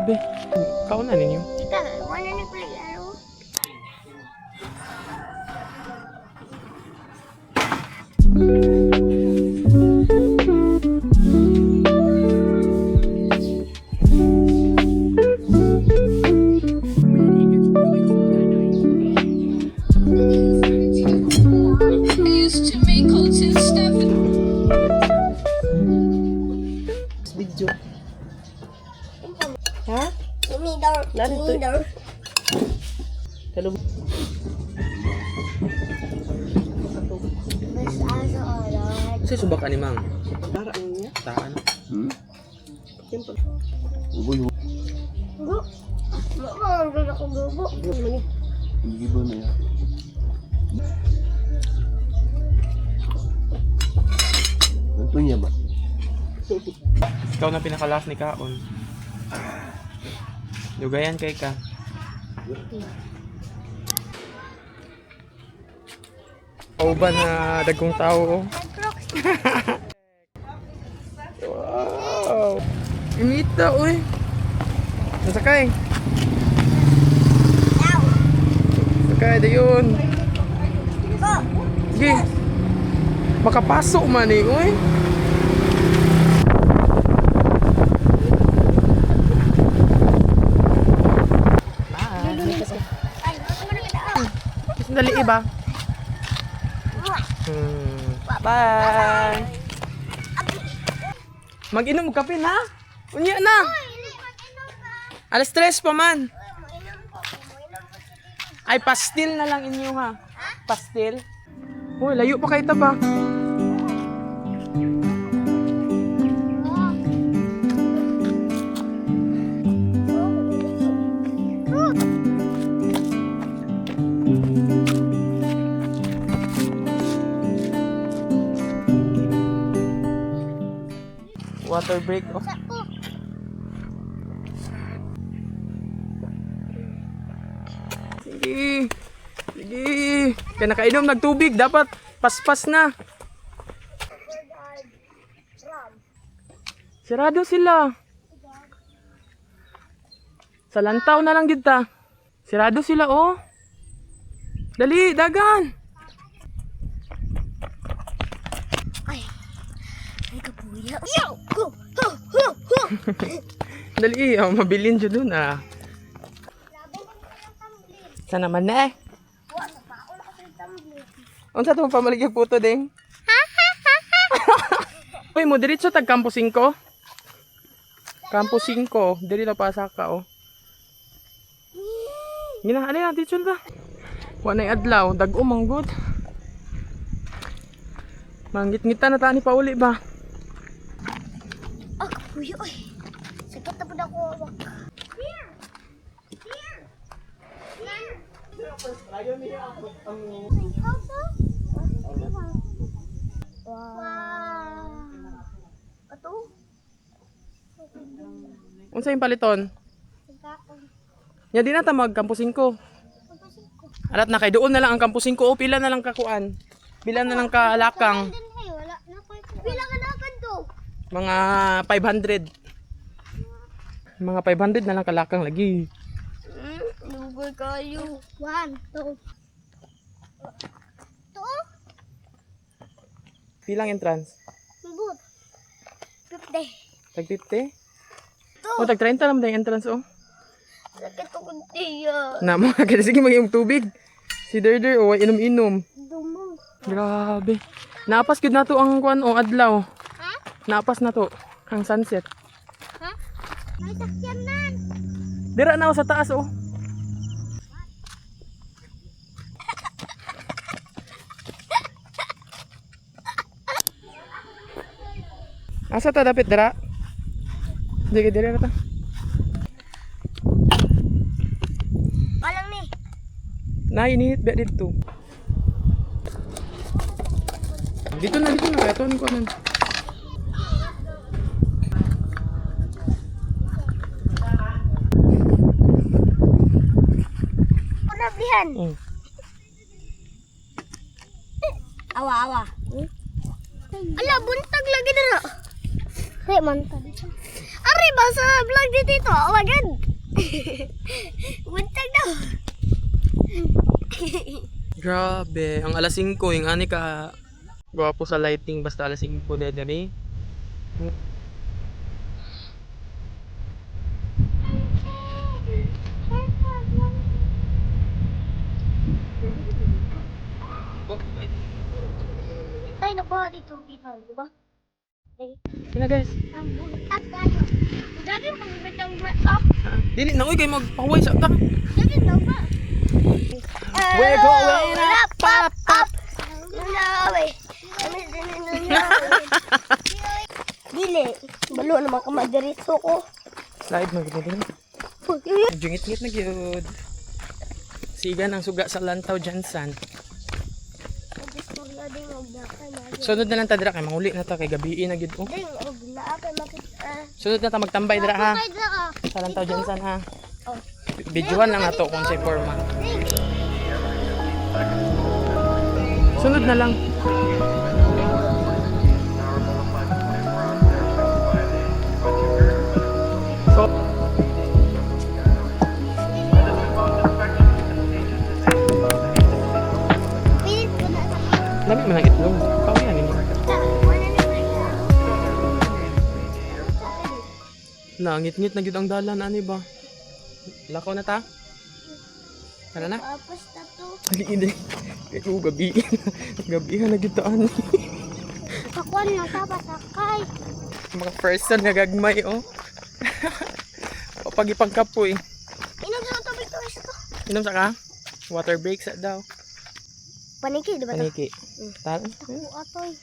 Grabe. Kaon na ninyo. Ika, wala na pala ano? used Kasi subak ani mang. Tara niya. Taan. Hmm? Siyempre. Ugoy, Gugu. Mama, ang ako gugu. hindi ba na yan? Ito niya ba? Ikaw na pinakalas ni Kaon. Lugayan kay ka. Pauban na dagkong tao. oh. Wow! Imita, uy! Nasakay! Sakay, dayon! Sige! Makapasok man eh, uy! Sandali iba. Hmm. Bye! Mag-inom ka kape na? Unya na! Alas tres pa man. Ay, pastil na lang inyo ha. Pastil? Uy, layo pa kayo ba? Water break. Oh. Sige. Sige. Kaya nakainom nagtubig. Dapat paspas na. Sirado sila. Sa lantaw na lang kita. Sirado sila oh. Dali, dagan. Ay, kapuya. Yo! Dali, oh, mabilin siya dun ah. Sana naman na eh. Wala pa ako nakasalitamblit. Unsa to ding? Uy, mo diretso tag Campo 5. Campo 5, diri na pasaka oh. Gina, ali na dito ta. Wa na adlaw, dag-o manggod. Manggit-ngita na ta ni pauli ba? Kapuya. Ay, sakit na po na ako. awak. Here! Here! Here! Wow! Ato? Unsa yung paliton? Nya di na ta mag Campo 5. Arat na kay doon na lang ang Campo 5 o pila na lang kakuan. Pila na lang ka alakang. Wala na ko. Pila? Mga 500. Mga 500 na lang kalakang lagi. Hmm, lugoy kayo. One, two. Two? Pilang entrance? Good. Fifty. Tag 50? Two. O, tag 30 naman yung entrance, oh. Sakit ako tiya. Na, mga kaya sige mag tubig. Si Derder, oh, inom-inom. Dumo. Grabe. Napas gud na to ang kwan, oh, adlaw. Ha? Napas na to. Ang sunset. Ha? May sakyan nan. Dira na ako sa taas, oh. Asa ta dapit dira? Sige, dira na ta. Walang ni. Na inihit ba dito? Dito na, dito na. Kaya to, ko na. Panablihan. Mm. Awa, awa. Ala, buntag lagi dira. Ay, mantad. Ari ba sa vlog Tito? Oh my God. Buntag daw. Grabe, ang alas 5, yung ani ka gwapo sa lighting basta alas 5 de diri. Ay, nakuha dito. Tito, di ba? Ay, Kina guys. ang buntag tayo. Dati mag-ibig ang up. Dili na uy kay magpaway sa ta. Dati daw ba? We're going up, up, up. No way. Dili. Balo naman ka madiritso ko. Slide mo gid din. Jungit-ngit na gyud. Siga ng suga sa lantaw Jansan. Disturya din ang dakay na. Sunod na lang ta dira kay manguli na ta kay gabi na gyud oh. Ding, og laapay makita. Sunod na ta magtambay dira ha. Ay, dra. Sa lantaw Jansan ha. Oh. Videohan lang nato kung sa forma. Sunod na lang. Nangit-ngit na gyud ang dalan ani ba? Lakaw na ta? Tara na. Tapos na to. Ali ini. Kay ko gabi. gabi na gyud ta ani. Pakuan na sa pasakay. Mga person nga gagmay oh. Kapag ipagkapoy. Inom sa tubig to isa to. Inom sa ka? Water break sa daw. Paniki, di ba to? Paniki. Tara. Atoy.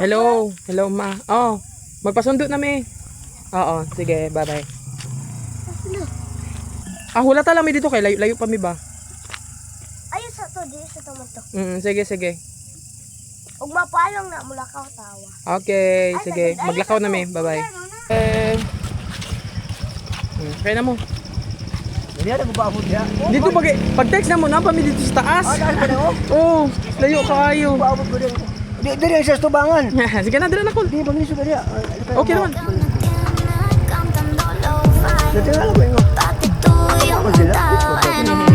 Hello. Hello ma. Oh. Magpasundo na mi. Oo, sige, bye-bye. Ah, wala ta lang mi dito kay layo, layo pa mi ba? Ayun sa to, di sa to mo to. Mm, sige, sige. Ug mapalong na mula ka tawa. Okay, sige. Maglakaw na mi. Bye-bye. Eh. Kaya na mo. Hindi na magbaabot niya. Dito pag pag-text na mo na pa mi dito sa taas. Ah, ako. Oh, layo kayo. Magbaabot ko. Di, ang sa tubangan. sige na, dira na ko. Di, pag-iso ka niya. Okay naman. Natingala ko yung Pati tuyong tao and